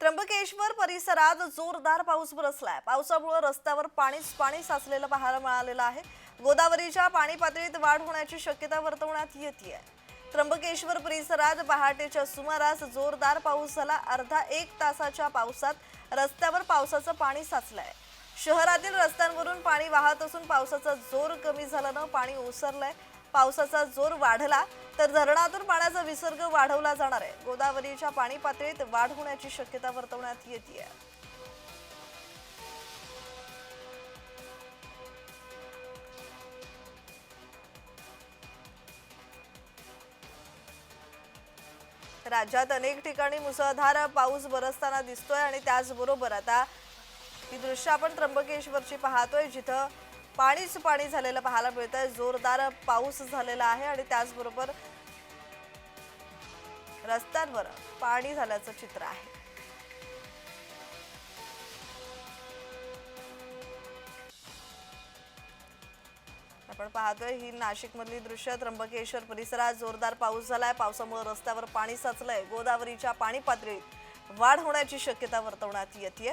त्र्यंबकेश्वर परिसरात जोरदार पाऊस बरसलाय. पावसामुळे रस्त्यावर पाणीच पाणी साचलेलं पाहायला मिळालेलं आहे. गोदावरीच्या पाणी पातळीत वाढ होण्याची शक्यता वर्तवण्यात येते त्र्यंबकेश्वर परिसरात पहाटेच्या सुमारास जोरदार पाऊस झाला. अर्धा एक तासाच्या पावसात रस्त्यावर पावसाचं पाणी साचलंय. शहरातील रस्त्यांवरून पाणी वाहत असून पावसाचा जोर कमी झाल्यानं पाणी ओसरलंय. पावसाचा जोर वाढला. तर धरणातून पाण्याचा विसर्ग वाढवला जाणार आहे. गोदावरीच्या पाणी पातळीत वाढ होण्याची शक्यता वर्तवण्यात येते राज्यात अनेक ठिकाणी मुसळधार पाऊस बरसताना दिसतोय आणि त्याचबरोबर आता ही दृश्य आपण त्र्यंबकेश्वरची पाहतोय जिथं पाणीच पाणी झालेलं पाहायला मिळतंय. जोरदार पाऊस झालेला आहे आणि त्याचबरोबर रस्त्यांवर पाणी झाल्याचं चित्र आहे. आपण पाहतोय ही नाशिक मधली दृश्य त्र्यंबकेश्वर परिसरात जोरदार पाऊस झालाय. पावसामुळे रस्त्यावर पाणी साचलंय. गोदावरीच्या पाणी पातळीत वाढ होण्याची शक्यता वर्तवण्यात येते